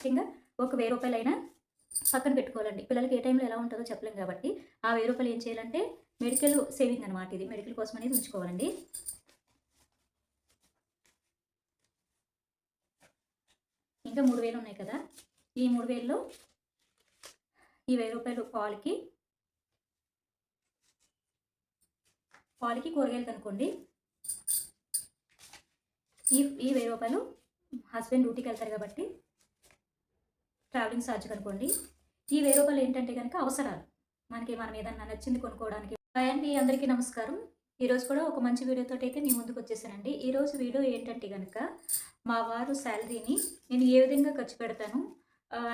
ముఖ్యంగా ఒక వెయ్యి రూపాయలైనా పక్కన పెట్టుకోవాలండి. పిల్లలకి ఏ టైంలో ఎలా ఉంటుందో చెప్పలేం కాబట్టి ఆ వెయ్యి రూపాయలు ఏం చేయాలంటే మెడికల్ సేవింగ్ అనమాట ఇది. మెడికల్ కోసం అనేది ఉంచుకోవాలండి. ఇంకా మూడు వేలు ఉన్నాయి కదా. ఈ మూడు వేలలో ఈ వెయ్యి రూపాయలు పాలకి పాలకి కూరగాయలు కనుక్కోండి. ఈ ఈ వెయ్యి రూపాయలు హస్బెండ్ డ్యూటీకి వెళ్తారు కాబట్టి ట్రావెలింగ్ ఛార్జ్ కనుకోండి ఈ వెయ్యి రూపాయలు ఏంటంటే కనుక అవసరాలు. మనకి మనం ఏదన్నా నచ్చింది కొనుక్కోవడానికి. అండి అందరికీ నమస్కారం. ఈరోజు కూడా ఒక మంచి వీడియోతో అయితే మీ ముందుకు వచ్చేసానండి. ఈరోజు వీడియో ఏంటంటే కనుక మా వారు శాలరీని నేను ఏ విధంగా ఖర్చు పెడతాను?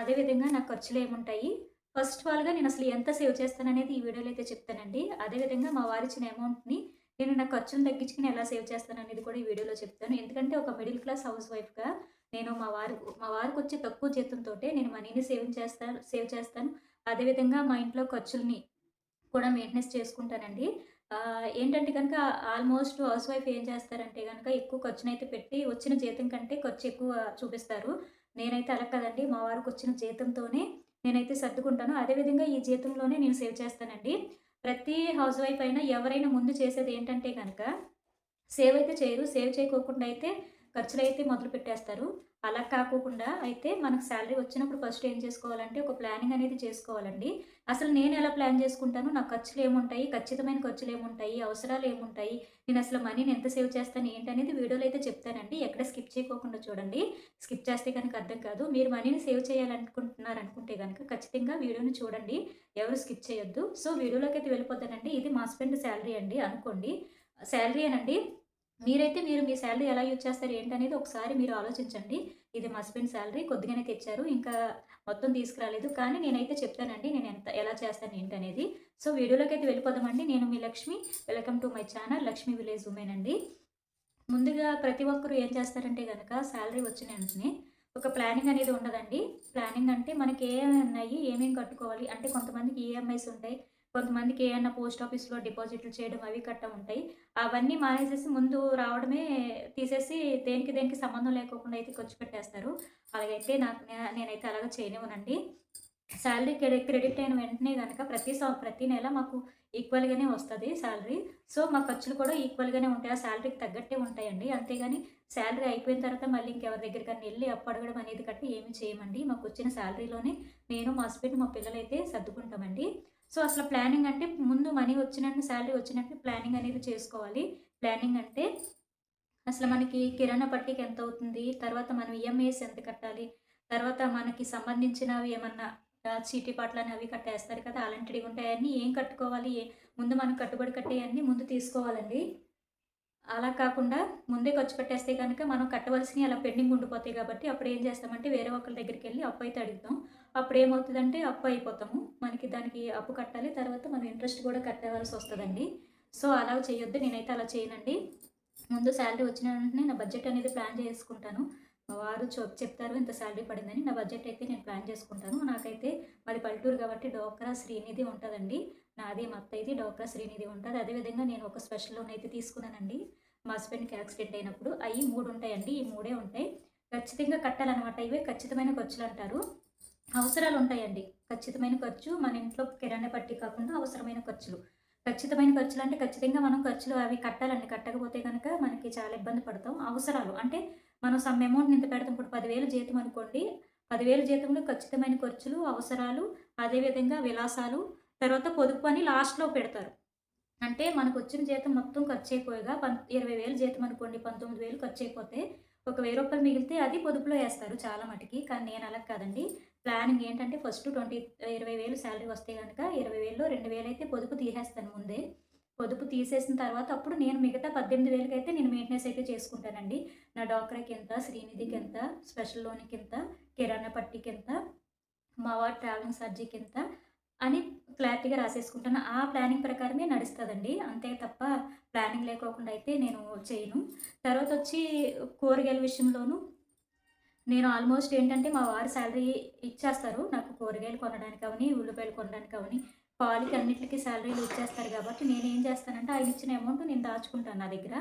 అదేవిధంగా నా ఖర్చులు ఏముంటాయి? ఫస్ట్ ఆల్గా నేను అసలు ఎంత సేవ్ చేస్తాననేది ఈ వీడియోలో అయితే చెప్తానండి. అదేవిధంగా మా వారు ఇచ్చిన అమౌంట్ని నేను నా ఖర్చును తగ్గించుకుని ఎలా సేవ్ చేస్తాను అనేది కూడా ఈ వీడియోలో చెప్తాను. ఎందుకంటే ఒక మిడిల్ క్లాస్ హౌస్ వైఫ్గా నేను మా వారు మా వారికి వచ్చే తక్కువ జీతంతో నేను మనీని సేవ్ చేస్తాను సేవ్ చేస్తాను. అదేవిధంగా మా ఇంట్లో ఖర్చుల్ని కూడా మెయింటెనెన్స్ చేసుకుంటానండి. ఏంటంటే కనుక ఆల్మోస్ట్ హౌస్ వైఫ్ ఏం చేస్తారంటే కనుక ఎక్కువ ఖర్చునైతే పెట్టి వచ్చిన జీతం కంటే ఖర్చు ఎక్కువ చూపిస్తారు. నేనైతే అలా కదండి. మా వారికి వచ్చిన జీతంతోనే నేనైతే సర్దుకుంటాను. అదేవిధంగా ఈ జీతంలోనే నేను సేవ్ చేస్తానండి. ప్రతి హౌస్ వైఫ్ అయినా ఎవరైనా ముందు చేసేది ఏంటంటే కనుక సేవ్ అయితే చేయరు సేవ్ చేయకోకుండా అయితే ఖర్చులు అయితే మొదలు పెట్టేస్తారు అలా కాకోకుండా అయితే మనకు శాలరీ వచ్చినప్పుడు ఫస్ట్ ఏం చేసుకోవాలంటే ఒక ప్లానింగ్ అనేది చేసుకోవాలండి. అసలు నేను ఎలా ప్లాన్ చేసుకుంటాను? నా ఖర్చులు ఏముంటాయి? ఖచ్చితమైన ఖర్చులు ఏముంటాయి? అవసరాలు ఏముంటాయి? నేను అసలు మనీని ఎంత సేవ్ చేస్తాను? ఏంటనేది వీడియోలో అయితే చెప్తానండి. ఎక్కడ స్కిప్ చేయకోకుండా చూడండి. స్కిప్ చేస్తే కనుక అర్థం కాదు. మీరు మనీని సేవ్ చేయాలనుకుంటున్నారు అనుకుంటే కనుక ఖచ్చితంగా వీడియోని చూడండి. ఎవరు స్కిప్ చేయొద్దు. సో వీడియోలోకి అయితే వెళ్ళిపోతానండి. ఇది మా హస్బెండ్ శాలరీ అండి అనుకోండి. శాలరీ అనండి. మీరైతే మీరు మీ శాలరీ ఎలా యూజ్ చేస్తారు ఏంటనేది ఒకసారి మీరు ఆలోచించండి. ఇది మా హస్బెండ్ శాలరీ కొద్దిగానే తెచ్చారు ఇంకా మొత్తం తీసుకురాలేదు. కానీ నేనైతే చెప్తానండి నేను ఎంత ఎలా చేస్తాను ఏంటనేది. సో వీడియోలోకి అయితే వెళ్ళిపోదామండి. నేను మీ Lakshmi welcome to my channel Lakshmi village women అండి. ముందుగా ప్రతి ఒక్కరు ఏం చేస్తారంటే కనుక శాలరీ వచ్చిన వెంటనే ఒక ప్లానింగ్ అనేది ఉండదండి. ప్లానింగ్ అంటే మనకి ఏమేమి ఉన్నాయి ఏమేమి కట్టుకోవాలి అంటే కొంతమందికి ఈఎంఐస్ ఉంటాయి కొంతమందికి ఏమైనా పోస్ట్ ఆఫీస్లో డిపాజిట్లు చేయడం అవి కట్ట ఉంటాయి. అవన్నీ మానేసేసి ముందు రావడమే తీసేసి దేనికి దేనికి సంబంధం లేకోకుండా అయితే ఖర్చు పెట్టేస్తారు. అలాగైతే నాకు నే- నేనైతే అలాగ చేయనివ్వనండి. శాలరీ క్రెడిట్ క్రెడిట్ అయిన వెంటనే కనుక ప్రతి సం- ప్రతి నెల మాకు ఈక్వల్గానే వస్తుంది శాలరీ. సో మా ఖర్చులు కూడా ఈక్వల్గానే ఉంటాయి. ఆ శాలరీకి తగ్గట్టే ఉంటాయండి. అంతేగాని శాలరీ అయిపోయిన తర్వాత మళ్ళీ ఇంకెవరి దగ్గరికన్నా వెళ్ళి అప్పు అడగడం అనేది కట్టి ఏమి చేయమండి. మాకు వచ్చిన శాలరీలోనే నేను మా హస్బెండ్ మా పిల్లలైతే సర్దుకుంటామండి. సో అసలు ప్లానింగ్ అంటే ముందు మనీ వచ్చినట్టు శాలరీ వచ్చినట్టు ప్లానింగ్ అనేది చేసుకోవాలి. ప్లానింగ్ అంటే అసలు మనకి కిరాణా పట్టికి ఎంత అవుతుంది తర్వాత మనం ఈఎంఐస్ ఎంత కట్టాలి తర్వాత మనకి సంబంధించినవి ఏమన్నా చీటీ పాటలని అవి కట్టేస్తారు కదా అలాంటివి ఉంటాయన్నీ ఏం కట్టుకోవాలి? ఏ- ముందు మనం కట్టుబడి కట్టేయన్నీ ముందు తీసుకోవాలండి. అలా కాకుండా ముందే ఖర్చు పెట్టేస్తే కనుక మనం కట్టవలసినవి అలా పెండింగ్ ఉండిపోతాయి కాబట్టి అప్పుడు ఏం చేస్తామంటే వేరే ఒకరి దగ్గరికి వెళ్ళి అప్పు అయితే అడుగుతాం. అప్పుడు ఏమవుతుందంటే అప్పు అయిపోతాము. మనకి దానికి అప్పు కట్టాలి. తర్వాత మనం ఇంట్రెస్ట్ కూడా కట్టేవాల్సి వస్తుందండి. సో అలా చేయొద్దు. నేనైతే అలా చేయనండి. ముందు శాలరీ వచ్చిన వెంటనే నా బడ్జెట్ అనేది ప్లాన్ చేసుకుంటాను. వారు చెప్ చెప్తారు ఇంత శాలరీ పడిందని. నా బడ్జెట్ అయితే నేను ప్లాన్ చేసుకుంటాను. నాకైతే మరి పల్లెటూరు కాబట్టి డోక్రా శ్రీనిధి ఉంటుందండి. నాది మా అత్తయ్యది డోక్రా శ్రీనిధి ఉంటుంది. అదేవిధంగా నేను ఒక స్పెషల్ లోన్ అయితే తీసుకున్నానండి. మా హస్బెండ్కి యాక్సిడెంట్ అయినప్పుడు. అవి మూడు ఉంటాయండి. ఈ మూడే ఉంటాయి. ఖచ్చితంగా కట్టాలన్నమాట. ఇవే ఖచ్చితమైన ఖర్చులు అంటారు. అవసరాలు ఉంటాయండి ఖచ్చితమైన ఖర్చు మన ఇంట్లో కిరాణా పట్టి కాకుండా అవసరమైన ఖర్చులు. ఖచ్చితమైన ఖర్చులు అంటే ఖచ్చితంగా మనం ఖర్చులు అవి కట్టాలండి. కట్టకపోతే కనుక మనకి చాలా ఇబ్బంది పడతాం. అవసరాలు అంటే మనం సమ్ అమౌంట్ ఇంత పెడతాం ఇప్పుడు పదివేలు జీతం అనుకోండి. పదివేలు జీతంలో ఖచ్చితమైన ఖర్చులు అవసరాలు అదేవిధంగా విలాసాలు తర్వాత పొదుపు అని లాస్ట్లో పెడతారు. అంటే మనకు వచ్చిన జీతం మొత్తం ఖర్చు అయిపోయిగా పం ఇరవై వేలు జీతం అనుకోండి పంతొమ్మిది వేలు ఖర్చు అయిపోతే ఒక వెయ్యి రూపాయలు మిగిలితే అది పొదుపులో వేస్తారు చాలా మటుకి. కానీ నేను అలా కాదండి. ప్లానింగ్ ఏంటంటే ఫస్ట్ ట్వంటీ ఇరవై వేలు శాలరీ వస్తే కనుక ఇరవై వేలు రెండు వేలు అయితే పొదుపు తీసేస్తాను ముందే. పొదుపు తీసేసిన తర్వాత అప్పుడు నేను మిగతా పద్దెనిమిది వేలకి అయితే నేను మెయింటెనెన్స్ అయితే చేసుకుంటానండి. నా డాక్టర్కి ఎంత శ్రీనిధికి ఎంత స్పెషల్ లోన్కి ఎంత కిరాణా పట్టికి ఎంత మా వారి ట్రావెలింగ్ సర్జీకి ఎంత అని క్లారిటీగా రాసేసుకుంటాను. ఆ ప్లానింగ్ ప్రకారమే నడుస్తుందండి. అంతే తప్ప ప్లానింగ్ లేకోకుండా అయితే నేను చేయను. తర్వాత వచ్చి కూరగాయల విషయంలోనూ నేను ఆల్మోస్ట్ ఏంటంటే మా వారి శాలరీ ఇచ్చేస్తారు. నాకు కూరగాయలు కొనడానికి అవని ఉల్లిపాయలు కొనడానికి అవని పాలకి అన్నిటికీ శాలరీలు ఇచ్చేస్తారు కాబట్టి నేను ఏం చేస్తానంటే ఆయన ఇచ్చిన అమౌంట్ నేను దాచుకుంటాను నా దగ్గర.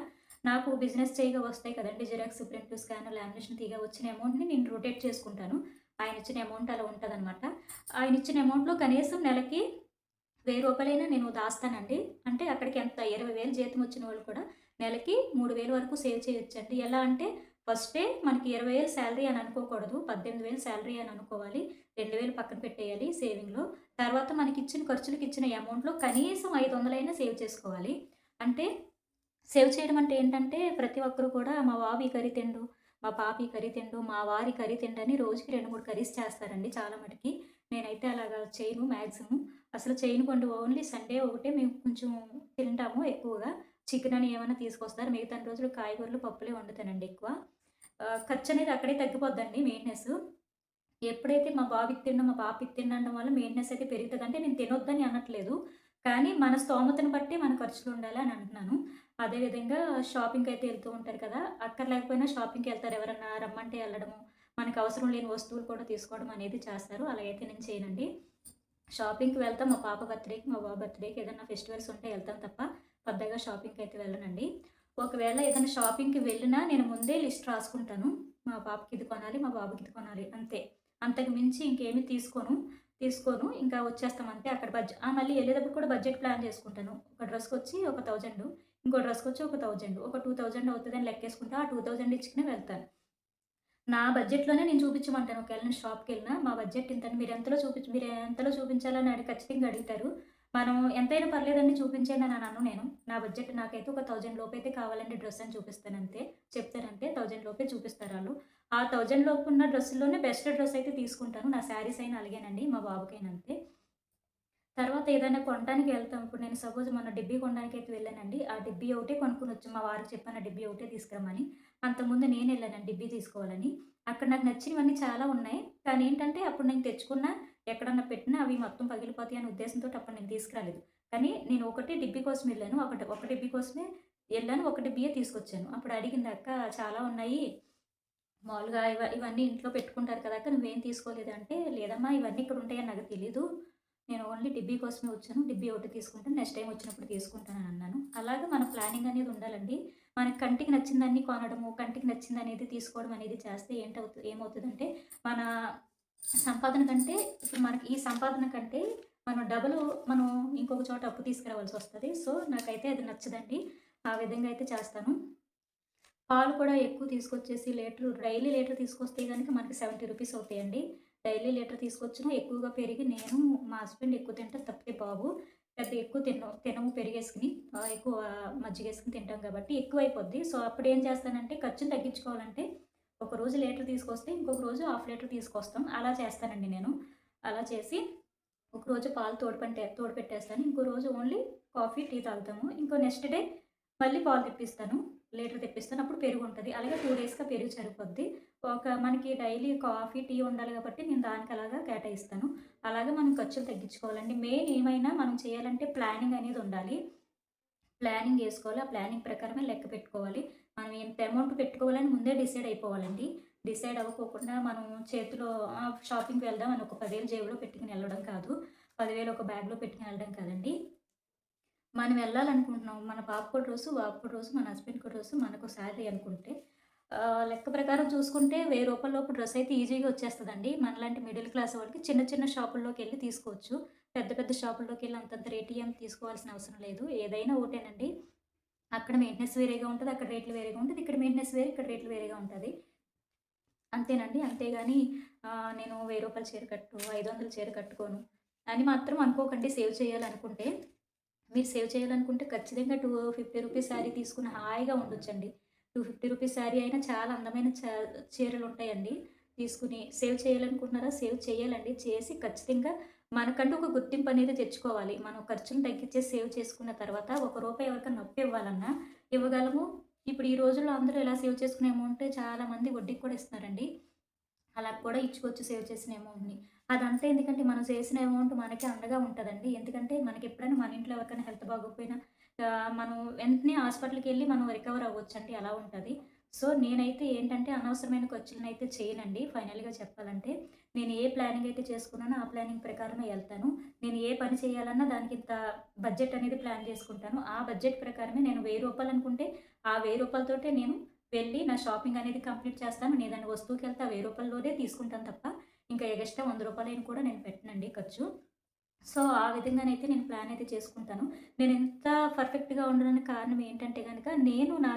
నాకు బిజినెస్ చేయగా వస్తాయి కదండి జిరాక్స్ ప్రింట్ స్కాన్ లామినేషన్ తీగా వచ్చిన అమౌంట్ని నేను రొటేట్ చేసుకుంటాను. ఆయన ఇచ్చిన అమౌంట్ అలా ఉంటుందన్నమాట. ఆయన ఇచ్చిన అమౌంట్లో కనీసం నెలకి వెయ్యి రూపాయలైనా నేను దాస్తానండి. అంటే అక్కడికి ఎంత? ఇరవై వేలు జీతం వచ్చిన వాళ్ళు కూడా నెలకి మూడు వేలు వరకు సేవ్ చేయొచ్చండి. ఎలా అంటే ఫస్టే మనకి ఇరవై వేలు శాలరీ అని అనుకోకూడదు పద్దెనిమిది వేలు శాలరీ అని అనుకోవాలి రెండు వేలు పక్కన పెట్టేయాలి సేవింగ్లో తర్వాత మనకి ఇచ్చిన ఖర్చులకు ఇచ్చిన అమౌంట్లో కనీసం ఐదు వందలైనా సేవ్ చేసుకోవాలి. అంటే సేవ్ చేయడం అంటే ఏంటంటే ప్రతి ఒక్కరు కూడా మా బాబు ఈ కర్రీ తిండు మా పాప ఈ కర్రీ తిండు మా వారి కర్రీ తిండు అని రోజుకి రెండు మూడు కర్రీస్ చేస్తారండి చాలా మటుకి. నేనైతే అలాగా చేయను మ్యాక్సిమం అసలు చేయను కొండు ఓన్లీ సండే ఒకటే మేము కొంచెం తింటాము ఎక్కువగా. చికెన్ అని ఏమైనా తీసుకొస్తారు మిగతా రోజులు కాయగూరలు పప్పులే వండుతానండి ఎక్కువ. ఖర్చు అనేది అక్కడే తగ్గిపోద్దండి మెయింటెనెన్స్ ఎప్పుడైతే మా బాబుకి తిన్నా మా పాపకి తినడం వల్ల మెయింటెనెన్స్ అయితే పెరుగుతుంది అంటే నేను తినొద్దని అనట్లేదు. కానీ మన స్తోమతను బట్టి మన ఖర్చులు ఉండాలి అని అంటున్నాను. అదేవిధంగా షాపింగ్కి అయితే వెళ్తూ ఉంటారు కదా అక్కడ లేకపోయినా షాపింగ్కి వెళ్తారు ఎవరన్నా రమ్మంటే వెళ్ళడము మనకు అవసరం లేని వస్తువులు కూడా తీసుకోవడం అనేది చేస్తారు. అలాగైతే నేను చేయనండి. షాపింగ్కి వెళ్తాం మా పాప బర్త్డేకి మా బాబు బర్త్డేకి ఏదైనా ఫెస్టివల్స్ ఉంటే వెళ్తాం తప్ప పెద్దగా షాపింగ్కి అయితే వెళ్ళనండి. ఒకవేళ ఏదైనా షాపింగ్కి వెళ్ళినా నేను ముందే లిస్ట్ రాసుకుంటాను. మా పాపకి ఇది కొనాలి మా బాబుకి ఇది కొనాలి అంతే. అంతకు మించి ఇంకేమీ తీసుకోను తీసుకోను. ఇంకా వచ్చేస్తాం అంతే అక్కడ బడ్జెట్ మళ్ళీ వెళ్ళేటప్పుడు కూడా బడ్జెట్ ప్లాన్ చేసుకుంటాను. ఒక డ్రెస్కి వచ్చి ఒక థౌజండ్ ఇంకో డ్రెస్కి వచ్చి ఒక థౌజండ్ ఒక టూ థౌజండ్ అవుతుందని లెక్కేసుకుంటా ఆ టూ థౌజండ్ ఇచ్చుకునే వెళ్తాను. నా బడ్జెట్లోనే నేను చూపించమంటాను. ఒకవేళ నేను షాప్కి వెళ్ళినా మా బడ్జెట్ ఇంత మీరు ఎంతలో చూపించ మీరు ఎంతలో చూపించాలని అడిగి ఖచ్చితంగా అడుగుతారు. మనం ఎంతైనా పర్లేదండి చూపించండి అని అన్నాను నేను. నా బడ్జెట్ నాకైతే ఒక థౌజండ్ లోపు అయితే కావాలండి డ్రెస్ అని చూపిస్తాను అంతే థౌజండ్ లోపే చూపిస్తారు వాళ్ళు. ఆ థౌజండ్ లోపు ఉన్న డ్రెస్సుల్లోనే బెస్ట్ డ్రెస్ అయితే తీసుకుంటాను. నా శారీస్ అయినా అలాగేనండి మా బాబుకైనా అంతే. తర్వాత ఏదైనా కొనడానికి వెళ్తాం. ఇప్పుడు నేను సపోజ్ మొన్న డిబ్బీ కొనడానికి అయితే వెళ్ళానండి. ఆ డిబ్బీ ఒకటే కొనుక్కుని వచ్చి మా వారికి చెప్పాను డిబ్బీ ఒకటే తీసుకురమ్మని. అంతకుముందు నేను వెళ్ళానండి డిబ్బీ తీసుకోవాలని. అక్కడ నాకు నచ్చినవన్నీ చాలా ఉన్నాయి. కానీ ఏంటంటే అప్పుడు నేను తెచ్చుకున్న ఎక్కడన్నా పెట్టినా అవి మొత్తం పగిలిపోతాయి అనే ఉద్దేశంతో అప్పుడు నేను తీసుకురాలేదు. కానీ నేను ఒకటి డిబ్బీ కోసం వెళ్ళాను ఒకటి ఒక డిబ్బీ కోసమే వెళ్ళాను ఒక డిబ్బీయే తీసుకొచ్చాను. అప్పుడు అడిగింది అక్క చాలా ఉన్నాయి. మామూలుగా ఇవ ఇవన్నీ ఇంట్లో పెట్టుకుంటారు కదా అక్క నువ్వేం తీసుకోలేదు అంటే లేదమ్మా ఇవన్నీ ఇక్కడ ఉంటాయని నాకు తెలీదు. నేను ఓన్లీ డిబ్బీ కోసమే వచ్చాను. డిబ్బీ ఒకటి తీసుకుంటాను. నెక్స్ట్ టైం వచ్చినప్పుడు తీసుకుంటానని అన్నాను. అలాగే మన ప్లానింగ్ అనేది ఉండాలండి. మనకి కంటికి నచ్చిందాన్ని కొనడము కంటికి నచ్చింది అనేది తీసుకోవడం అనేది చేస్తే ఏంటవుతుంది ఏమవుతుందంటే మన సంపాదన కంటే ఇప్పుడు మనకి ఈ సంపాదన కంటే మనం డబుల్ మనం ఇంకొక చోట అప్పు తీసుకురావాల్సి వస్తుంది. సో నాకైతే అది నచ్చదండి. ఆ విధంగా అయితే చేస్తాను. పాలు కూడా ఎక్కువ తీసుకొచ్చేసి లీటర్ డైలీ లీటర్ తీసుకొస్తే కనుక మనకి సెవెంటీ రూపీస్ అవుతాయండి. డైలీ లీటర్ తీసుకొచ్చినా ఎక్కువగా పెరిగి నేను మా హస్బెండ్ ఎక్కువ తింటే తప్పితే బాబు. పెద్ద ఎక్కువ తిన తినము పెరిగేసుకుని ఎక్కువ మజ్జిగేసుకుని తింటాం కాబట్టి ఎక్కువ అయిపోద్ది సో అప్పుడు ఏం చేస్తానంటే ఖర్చును తగ్గించుకోవాలంటే ఒక రోజు లీటర్ తీసుకొస్తే ఇంకొక రోజు హాఫ్ లీటర్ తీసుకొస్తాం. అలా చేస్తానండి నేను. అలా చేసి ఒక రోజు పాలు తోడుపంటే తోడుపెట్టేస్తాను. ఇంకో రోజు ఓన్లీ కాఫీ టీ తాగుతాము. ఇంకో నెక్స్ట్ డే మళ్ళీ పాలు తెప్పిస్తాను. లీటర్ తెప్పిస్తాను. అప్పుడు పెరుగు ఉంటుంది. అలాగే టూ డేస్గా పెరుగు సరిపోద్ది. ఒక మనకి డైలీ కాఫీ టీ ఉండాలి కాబట్టి నేను దానికి అలాగా కేటాయిస్తాను. అలాగే మనం ఖర్చులు తగ్గించుకోవాలండి. మెయిన్ ఏమైనా మనం చేయాలంటే ప్లానింగ్ అనేది ఉండాలి. ప్లానింగ్ వేసుకోవాలి ఆ ప్లానింగ్ ప్రకారమే లెక్క పెట్టుకోవాలి. అమౌంట్ పెట్టుకోవాలని ముందే డిసైడ్ అయిపోవాలండి. డిసైడ్ అవ్వకోకుండా మనం చేతిలో షాపింగ్కి వెళ్దాం అని ఒక పదివేలు జేబులో పెట్టుకుని వెళ్ళడం కాదు. పదివేలు ఒక బ్యాగ్లో పెట్టుకుని వెళ్ళడం కాదండి. మనం వెళ్ళాలనుకుంటున్నాం మన పాప రోజు బాబు రోజు మన హస్బెండ్ రోజు మనకు శాలరీ అనుకుంటే లెక్క ప్రకారం చూసుకుంటే వెయ్యి రూపాయలలోపు డ్రెస్ అయితే ఈజీగా వచ్చేస్తుందండి. మనలాంటి మిడిల్ క్లాస్ వాళ్ళకి చిన్న చిన్న షాపుల్లోకి వెళ్ళి తీసుకోవచ్చు. పెద్ద పెద్ద షాపుల్లోకి వెళ్ళి అంతంత రేట్ ఏం తీసుకోవాల్సిన అవసరం లేదు. ఏదైనా ఒకటేనండి. అక్కడ మెయింటెనెన్స్ వేరేగా ఉంటుంది అక్కడ రేట్లు వేరేగా ఉంటుంది ఇక్కడ మెయింటెనెన్స్ వేరే ఇక్కడ రేట్లు వేరేగా ఉంటుంది. అంతేనండి. అంతేగాని నేను వెయ్యి రూపాయల చీర కట్టు ఐదు వందల చీర కట్టుకోను అని మాత్రం అనుకోకండి. సేవ్ చేయాలనుకుంటే మీరు సేవ్ చేయాలనుకుంటే ఖచ్చితంగా టూ ఫిఫ్టీ రూపీస్ శారీ తీసుకుని హాయిగా ఉండొచ్చండి. టూ ఫిఫ్టీ రూపీస్ శారీ అయినా చాలా అందమైన చా- చీరలు ఉంటాయండి. తీసుకుని సేవ్ చేయాలనుకుంటున్నారా సేవ్ చేయాలండి. చేసి ఖచ్చితంగా మనకంటూ ఒక గుర్తింపు అనేది తెచ్చుకోవాలి. మనం ఖర్చును తగ్గించే సేవ్ చేసుకున్న తర్వాత ఒక రూపాయి ఎవరికైనా నొప్పి ఇవ్వాలన్నా ఇవ్వగలము. ఇప్పుడు ఈ రోజుల్లో అందరూ ఎలా సేవ్ చేసుకునే అమౌంట్ చాలా మంది వడ్డీకి కూడా ఇస్తున్నారండి. అలా కూడా ఇచ్చుకోవచ్చు సేవ్ చేసిన అమౌంట్ని అదంతా ఎందుకంటే మనం చేసిన అమౌంట్ మనకి అండగా ఉంటుందండి. ఎందుకంటే మనకి ఎప్పుడైనా మన ఇంట్లో ఎవరికైనా హెల్త్ బాగోకపోయినా మనం వెంటనే హాస్పిటల్కి వెళ్ళి మనం రికవర్ అవ్వచ్చు అండి అలా ఉంటుంది. సో నేనైతే ఏంటంటే అనవసరమైన ఖర్చులను అయితే చేయనండి ఫైనల్గా చెప్పాలంటే నేను ఏ ప్లానింగ్ అయితే చేసుకున్నానో ఆ ప్లానింగ్ ప్రకారమే వెళ్తాను. నేను ఏ పని చేయాలన్నా దానికి ఇంత బడ్జెట్ అనేది ప్లాన్ చేసుకుంటాను. ఆ బడ్జెట్ ప్రకారమే నేను వెయ్యి రూపాయలు అనుకుంటే ఆ వెయ్యి రూపాయలతోటే నేను వెళ్ళి నా షాపింగ్ అనేది కంప్లీట్ చేస్తాను. నేను దాని వస్తువుకి వెళ్తే ఆ వెయ్యి రూపాయలలోనే తీసుకుంటాను తప్ప ఇంకా ఎగస్ట్రా వంద రూపాయలైన కూడా నేను పెట్టనండి ఖర్చు. సో ఆ విధంగానైతే నేను ప్లాన్ అయితే చేసుకుంటాను. నేను ఎంత పర్ఫెక్ట్గా ఉండడానికి కారణం ఏంటంటే కనుక నేను నా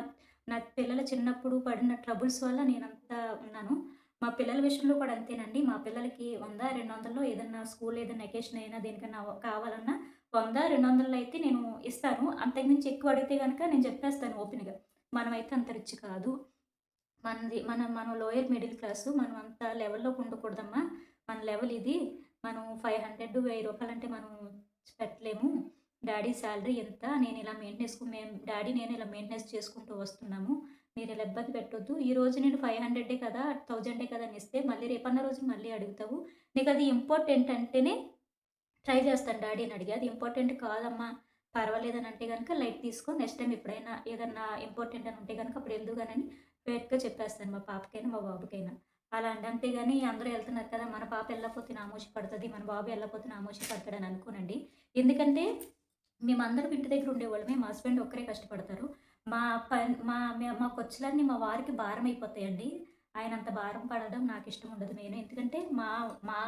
నా పిల్లల చిన్నప్పుడు పడిన ట్రబుల్స్ వల్ల నేను అంతా ఉన్నాను. మా పిల్లల విషయంలో కూడా అంతేనండి. మా పిల్లలకి వంద రెండు వందల్లో ఏదన్నా స్కూల్ ఏదైనా ఎకేషన్ అయినా దేనికన్నా కావాలన్నా వంద రెండు వందల్లో అయితే నేను ఇస్తాను. అంతకుమించి ఎక్కువ అడిగితే కనుక నేను చెప్పేస్తాను ఓపెన్గా. మనమైతే అంత రిచ్ కాదు. మనది మన మనం లోయర్ మిడిల్ క్లాసు మనం అంత లెవెల్లో ఉండకూడదమ్మా. మన లెవెల్ ఇది. మనం ఫైవ్ హండ్రెడ్ వెయ్యి రూపాయలు అంటే మనం పెట్టలేము. డాడీ శాలరీ ఎంత? నేను ఇలా మెయింటెనెన్స్ మేము డాడీ నేను ఇలా మెయింటెనెన్స్ చేసుకుంటూ వస్తున్నాము. మీరు ఇలా ఇబ్బంది పెట్టొద్దు. ఈ రోజు నేను ఫైవ్ హండ్రెడే కదా థౌజండే కదా అని ఇస్తే మళ్ళీ రేపన్న రోజు మళ్ళీ అడుగుతావు. నీకు అది ఇంపార్టెంట్ అంటేనే ట్రై చేస్తాను డాడీ అని అడిగి. అది ఇంపార్టెంట్ కాదమ్మా పర్వాలేదని అంటే కనుక లైట్ తీసుకో. నెక్స్ట్ టైం ఎప్పుడైనా ఏదన్నా ఇంపార్టెంట్ అని ఉంటే కనుక అప్పుడు ఎందుకనని కానీ చెప్పేస్తాను మా పాపకైనా మా బాబుకైనా. అలా అంటే అంతేగాని అందరూ వెళ్తున్నారు కదా మన పాప వెళ్ళకపోతే నామోషి పడుతుంది మన బాబు వెళ్ళకపోతే నామోషి పడతాడని అనుకోనండి. ఎందుకంటే మేమందరం ఇంటి దగ్గర ఉండేవాళ్ళమే మా హస్బెండ్ ఒక్కరే కష్టపడతారు. మా పని మా మా ఖర్చులన్నీ మా వారికి భారం అయిపోతాయండి ఆయన అంత భారం పడడం నాకు ఇష్టం ఉండదు నేను. ఎందుకంటే మా మా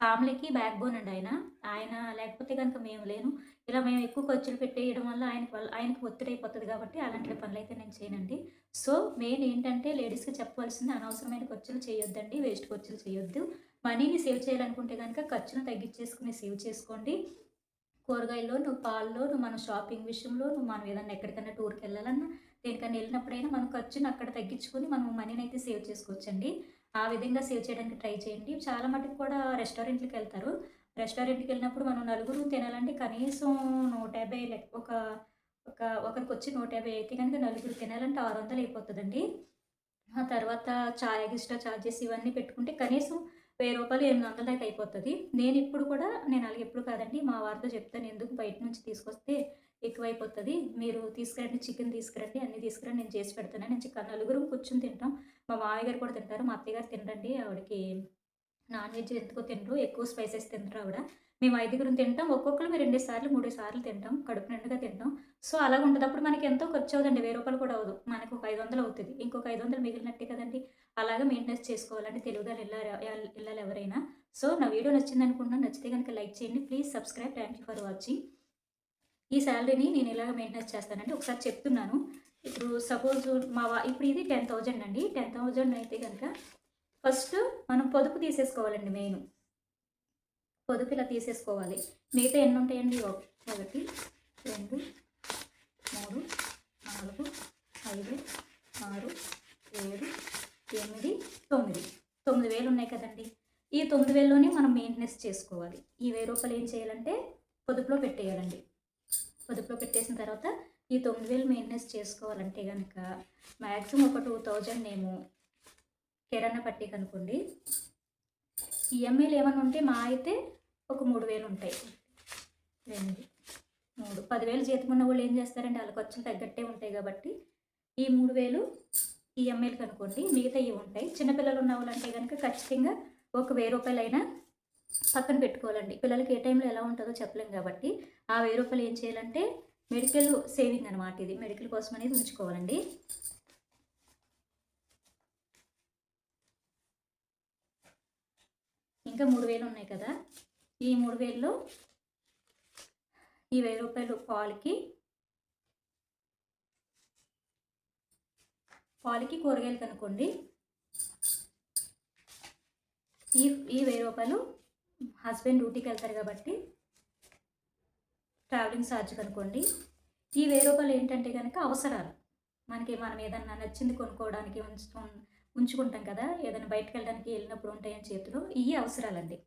ఫ్యామిలీకి బ్యాక్ బోన్ అండి ఆయన. ఆయన లేకపోతే కనుక మేము లేను. ఇలా మేము ఎక్కువ ఖర్చులు పెట్టేయడం వల్ల ఆయనకి వల్ల ఆయనకి ఒత్తిడి అయిపోతుంది కాబట్టి అలాంటి పనులు అయితే నేను చేయనండి. సో మెయిన్ ఏంటంటే లేడీస్కి చెప్పవలసింది అనవసరమైన ఖర్చులు చేయొద్దండి వేస్ట్ ఖర్చులు చేయొద్దు. మనీని సేవ్ చేయాలనుకుంటే కనుక ఖర్చును తగ్గించేసుకుని సేవ్ చేసుకోండి. కూరగాయల్లో నువ్వు నువ్వు మన షాపింగ్ విషయంలో నువ్వు మనం ఏదన్నా ఎక్కడికైనా టూర్కి వెళ్ళాలన్నా దేనికన్నా వెళ్ళినప్పుడైనా మనం ఖర్చును అక్కడ తగ్గించుకొని మనం మనీని అయితే సేవ్ చేసుకోవచ్చండి. ఆ విధంగా సేవ్ చేయడానికి ట్రై చేయండి. చాలా మటుకు కూడా రెస్టారెంట్లకు వెళ్తారు రెస్టారెంట్కి వెళ్ళినప్పుడు మనం నలుగురు తినాలంటే కనీసం నూట యాభై ఒక ఒక ఒకరికి వచ్చి నూట యాభై అయితే కనుక నలుగురు తినాలంటే ఆరు వందలు అయిపోతుందండి. ఆ తర్వాత చాయ్ ఎక్స్ట్రా ఛార్జెస్ ఇవన్నీ పెట్టుకుంటే కనీసం వెయ్యి రూపాయలు ఎనిమిది వందల దాకా అయిపోతుంది. నేను ఇప్పుడు కూడా నేను అలాగే ఎప్పుడు కాదండి మా వారితో చెప్తాను ఎందుకు బయట నుంచి తీసుకొస్తే ఎక్కువైపోతుంది. మీరు తీసుకురండి చికెన్ తీసుకురండి అన్నీ తీసుకురండి నేను చేసి పెడతాను నేను చికెన్ నలుగురు కూర్చొని తింటాం. మా మామయ్య గారు కూడా తింటారు మా అత్తయ్య గారు తినరండి ఆవిడకి నాన్ వెజ్ ఎందుకో తినరు ఎక్కువ స్పైసెస్ తింటారు ఆవిడ. మేము ఐదుగురు తింటాం ఒక్కొక్కరు మేము రెండు సార్లు మూడు సార్లు తింటాం కడుపు నిండుగా తింటాం. సో అలా ఉంటుంది మనకి ఎంతో ఖర్చు అవుతుంది వెయ్యి రూపాయలు కూడా అవదు మనకు ఒక ఐదు వందలు అవుతుంది. ఇంకొక ఐదు వందలు మిగిలినట్టే కదండి. అలాగే మెయింటెనెన్స్ చేసుకోవాలంటే తెలుగుగా వెళ్ళాలి వెళ్ళాలి ఎవరైనా. సో నా వీడియో నచ్చింది అనుకుంటున్నాను. నచ్చితే కనుక లైక్ చేయండి. Please subscribe. Thank you for watching. ఈ శాలరీని నేను ఇలాగ మెయింటెనెన్స్ చేస్తానంటే ఒకసారి చెప్తున్నాను. ఇప్పుడు సపోజ్ మా ఇప్పుడు ఇది టెన్ థౌజండ్ అండి. టెన్ థౌజండ్ అయితే కనుక ఫస్ట్ మనం పొదుపు తీసేసుకోవాలండి మెయిన్ పొదుపు ఇలా తీసేసుకోవాలి. మిగతా ఎన్ని ఉంటాయండి ఒకటి రెండు మూడు నాలుగు ఐదు ఆరు ఏడు ఎనిమిది తొమ్మిది. తొమ్మిది వేలు ఉన్నాయి కదండి. ఈ తొమ్మిది వేలలోనే మనం మెయింటెనెన్స్ చేసుకోవాలి. ఈ వెయ్యి రూపాయలు ఏం చేయాలంటే పొదుపులో పెట్టేయాలండి. పొదుపులో పెట్టేసిన తర్వాత ఈ తొమ్మిది వేలు మెయింటెనెన్స్ చేసుకోవాలంటే కనుక మ్యాక్సిమం ఒక టూ థౌజండ్ ఏమో కిరాణా పట్టి కనుకోండి ఈఎంఐలు ఏమైనా ఉంటే మా అయితే ఒక మూడు వేలు ఉంటాయి. రెండు మూడు. పదివేలు జీతం ఉన్న వాళ్ళు ఏం చేస్తారంటే వాళ్ళకి వచ్చిన తగ్గట్టే ఉంటాయి కాబట్టి ఈ మూడు వేలు ఈఎంఐలు కనుక్కోండి మిగతా ఇవి ఉంటాయి. చిన్నపిల్లలు ఉన్న వాళ్ళు అంటే కనుక ఖచ్చితంగా ఒక వెయ్యి రూపాయలైనా పక్కన పెట్టుకోవాలండి. పిల్లలకి ఏ టైంలో ఎలా ఉంటుందో చెప్పలేం కాబట్టి ఆ వెయ్యి రూపాయలు ఏం చేయాలంటే మెడికల్ సేవింగ్ అనమాట ఇది. మెడికల్ కోసం అనేది ఉంచుకోవాలండి. ఇంకా మూడు వేలు ఉన్నాయి కదా. ఈ మూడు వేల్లో ఈ వెయ్యి రూపాయలు పాలకి పాలకి కూరగాయలు కనుక్కోండి. ఈ ఈ వెయ్యి రూపాయలు హస్బెండ్ డ్యూటీకి వెళ్తారు కాబట్టి ట్రావెలింగ్ ఛార్జ్ కనుక్కోండి. ఈ వెయ్యి రూపాయలు ఏంటంటే కనుక అవసరాలు. మనకి మనం ఏదన్నా నచ్చింది కొనుక్కోవడానికి ఉంచుకుంటాం కదా ఏదైనా బయటకు వెళ్ళడానికి వెళ్ళినప్పుడు ఉంటాయని చేతిలో ఇవి అవసరాలండి.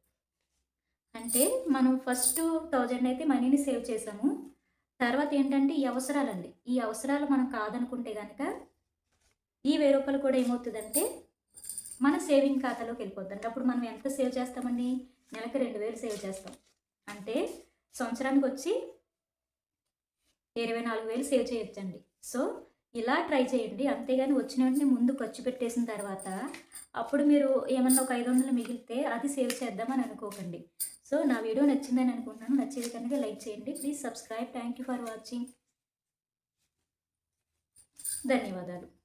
అంటే మనం ఫస్ట్ థౌజండ్ అయితే మనీని సేవ్ చేసాము తర్వాత ఏంటంటే ఈ అవసరాలండి. ఈ అవసరాలు మనం కాదనుకుంటే కనుక ఈ వెయ్యి రూపాయలు కూడా ఏమవుతుందంటే మన సేవింగ్ ఖాతాలోకి వెళ్ళిపోతుంది అప్పుడు మనం ఎంత సేవ్ చేస్తామండి? నెలకు రెండు వేలు సేవ్ చేస్తాం. అంటే సంవత్సరానికి వచ్చి ఇరవై నాలుగు వేలు సేవ్ చేయొచ్చండి. సో ఇలా ట్రై చేయండి. అంతేగాని వచ్చిన వెంటనే ముందు ఖర్చు పెట్టేసిన తర్వాత అప్పుడు మీరు ఏమన్నా ఒక ఐదు వందలు మిగిలితే అది సేవ్ చేద్దామని అనుకోకండి. సో నా వీడియో నచ్చిందని అనుకుంటున్నాను. నచ్చేది కనుక లైక్ చేయండి. Please subscribe. Thank you for watching. ధన్యవాదాలు.